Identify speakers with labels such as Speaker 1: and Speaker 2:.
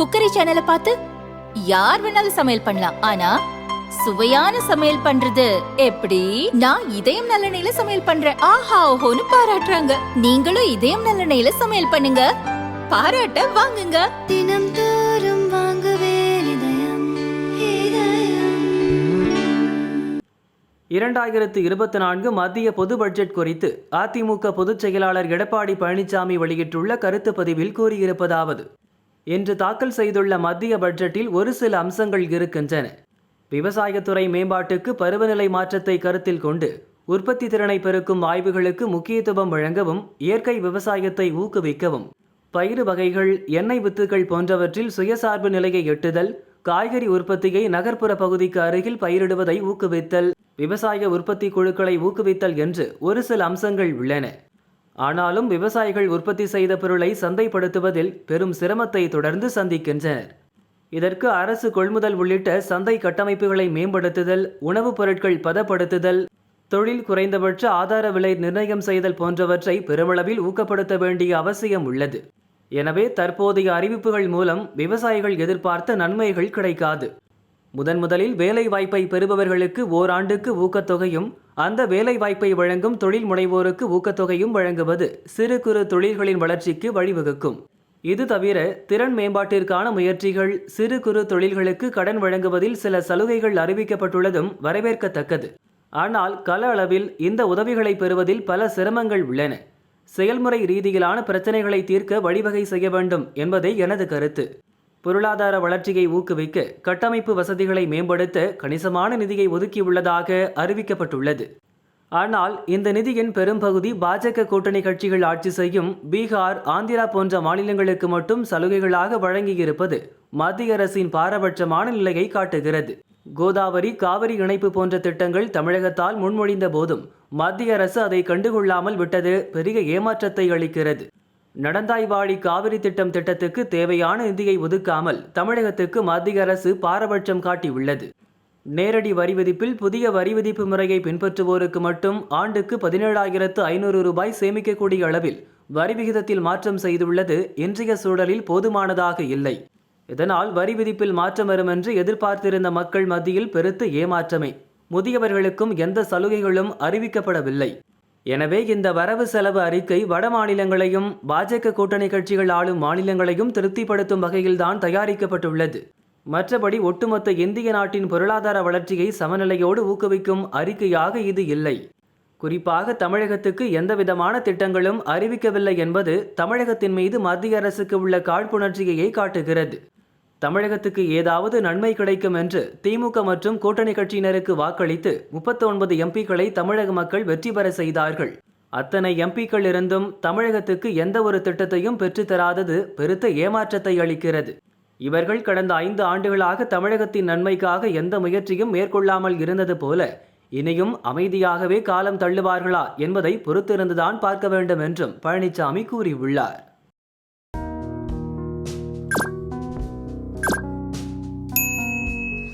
Speaker 1: cookery சேனலை பார்த்து யார் வேணாலும் சமையல் பண்ணலாம் ஆனா சுவையான சமையல் பண்றது எப்படி நான் இதயம் நல்லெண்ணெயில சமையல் பண்றேன் ஆஹா ஓஹோன்னு பாராட்டுறாங்க நீங்களும் இதயம் நல்லெண்ணெயில சமையல் பண்ணுங்க பாராட்ட வாங்குங்க தினம் தோறும்
Speaker 2: இரண்டாயிரத்து இருபத்தி நான்கு மத்திய பொது பட்ஜெட் குறித்து அதிமுக பொதுச் செயலாளர் எடப்பாடி பழனிசாமி வெளியிட்டுள்ள கருத்து பதிவில் கூறியிருப்பதாவது இன்று தாக்கல் செய்துள்ள மத்திய பட்ஜெட்டில் ஒரு சில அம்சங்கள் இருக்கின்றன விவசாயத்துறை மேம்பாட்டுக்கு பருவநிலை மாற்றத்தை கருத்தில் கொண்டு உற்பத்தி திறனை பெருக்கும் ஆய்வுகளுக்கு முக்கியத்துவம் வழங்கவும் இயற்கை விவசாயத்தை ஊக்குவிக்கவும் பயிறு வகைகள் எண்ணெய் வித்துகள் போன்றவற்றில் சுயசார்பு நிலையை எட்டுதல் காய்கறி உற்பத்தியை நகர்ப்புற பகுதிக்கு அருகில் பயிரிடுவதை ஊக்குவித்தல் விவசாய உற்பத்தி குழுக்களை ஊக்குவித்தல் என்று ஒரு சில அம்சங்கள் உள்ளன ஆனாலும் விவசாயிகள் உற்பத்தி செய்த பொருளை சந்தைப்படுத்துவதில் பெரும் சிரமத்தை தொடர்ந்து சந்திக்கின்றனர் இதற்கு அரசு கொள்முதல் உள்ளிட்ட சந்தை கட்டமைப்புகளை மேம்படுத்துதல் உணவுப் பொருட்கள் பதப்படுத்துதல் தொழில் குறைந்தபட்ச ஆதார விலை நிர்ணயம் செய்தல் போன்றவற்றை பெருமளவில் ஊக்கப்படுத்த வேண்டிய அவசியம் உள்ளது எனவே தற்போதைய அறிவிப்புகள் மூலம் விவசாயிகள் எதிர்பார்த்த நன்மைகள் கிடைக்காது முதன் முதலில் வேலை வாய்ப்பை பெறுபவர்களுக்கு ஓராண்டுக்கு ஊக்கத்தொகையும் அந்த வேலைவாய்ப்பை வழங்கும் தொழில் முனைவோருக்கு ஊக்கத்தொகையும் வழங்குவது சிறு குறு தொழில்களின் வளர்ச்சிக்கு வழிவகுக்கும் இது தவிர திறன் மேம்பாட்டிற்கான முயற்சிகள் சிறு குறு தொழில்களுக்கு கடன் வழங்குவதில் சில சலுகைகள் அறிவிக்கப்பட்டுள்ளதும் வரவேற்கத்தக்கது ஆனால் கள அளவில் இந்த உதவிகளை பெறுவதில் பல சிரமங்கள் உள்ளன செயல்முறை ரீதியிலான பிரச்சனைகளை தீர்க்க வழிவகை செய்ய வேண்டும் என்பதே எனது கருத்து பொருளாதார வளர்ச்சியை ஊக்குவிக்க கட்டமைப்பு வசதிகளை மேம்படுத்த கணிசமான நிதியை ஒதுக்கியுள்ளதாக அறிவிக்கப்பட்டுள்ளது ஆனால் இந்த நிதியின் பெரும்பகுதி பாஜக கூட்டணி கட்சிகள் ஆட்சி செய்யும் பீகார் ஆந்திரா போன்ற மாநிலங்களுக்கு மட்டும் சலுகைகளாக வழங்கியிருப்பது மத்திய அரசின் பாரபட்சமான நிலையை காட்டுகிறது கோதாவரி காவிரி இணைப்பு போன்ற திட்டங்கள் தமிழகத்தால் முன்மொழிந்த போதும் மத்திய அரசு அதை கண்டுகொள்ளாமல் விட்டது பெரிய ஏமாற்றத்தை அளிக்கிறது நடந்தாய்வாடி காவிரி திட்டம் திட்டத்துக்கு தேவையான நிதியை ஒதுக்காமல் தமிழகத்துக்கு மத்திய அரசு பாரபட்சம் காட்டியுள்ளது நேரடி வரி விதிப்பில் புதிய வரி விதிப்பு முறையை பின்பற்றுவோருக்கு மட்டும் ஆண்டுக்கு பதினேழாயிரத்து ஐநூறு ரூபாய் சேமிக்கக்கூடிய அளவில் வரி விகிதத்தில் மாற்றம் செய்துள்ளது இன்றைய சூழலில் போதுமானதாக இல்லை இதனால் வரி விதிப்பில் மாற்றம் வரும் என்று எதிர்பார்த்திருந்த மக்கள் மத்தியில் பெருத்து ஏமாற்றமே முதியவர்களுக்கும் எந்த சலுகைகளும் அறிவிக்கப்படவில்லை எனவே இந்த வரவு செலவு அறிக்கை வட மாநிலங்களையும் பாஜக கூட்டணி கட்சிகள் ஆளும் மாநிலங்களையும் திருப்திப்படுத்தும் வகையில்தான் தயாரிக்கப்பட்டுள்ளது மற்றபடி ஒட்டுமொத்த இந்திய நாட்டின் பொருளாதார வளர்ச்சியை சமநிலையோடு ஊக்குவிக்கும் அறிக்கையாக இது இல்லை குறிப்பாக தமிழகத்துக்கு எந்தவிதமான திட்டங்களும் அறிவிக்கவில்லை என்பது தமிழகத்தின் மீது மத்திய அரசுக்கு உள்ள காழ்ப்புணர்ச்சியையே காட்டுகிறது தமிழகத்துக்கு ஏதாவது நன்மை கிடைக்கும் என்று திமுக மற்றும் கூட்டணி கட்சியினருக்கு வாக்களித்து முப்பத்தி ஒன்பது எம்பிக்களை தமிழக மக்கள் வெற்றி பெற செய்தார்கள் அத்தனை எம்பிக்கள் இருந்தும் தமிழகத்துக்கு எந்த ஒரு திட்டத்தையும் பெற்றுத்தராதது பெருத்த ஏமாற்றத்தை அளிக்கிறது இவர்கள் கடந்த ஐந்து ஆண்டுகளாக தமிழகத்தின் நன்மைக்காக எந்த முயற்சியும் மேற்கொள்ளாமல் இருந்தது போல இனியும் அமைதியாகவே காலம் தள்ளுவார்களா என்பதை பொறுத்திருந்துதான் பார்க்க வேண்டும் என்றும் பழனிசாமி கூறியுள்ளார்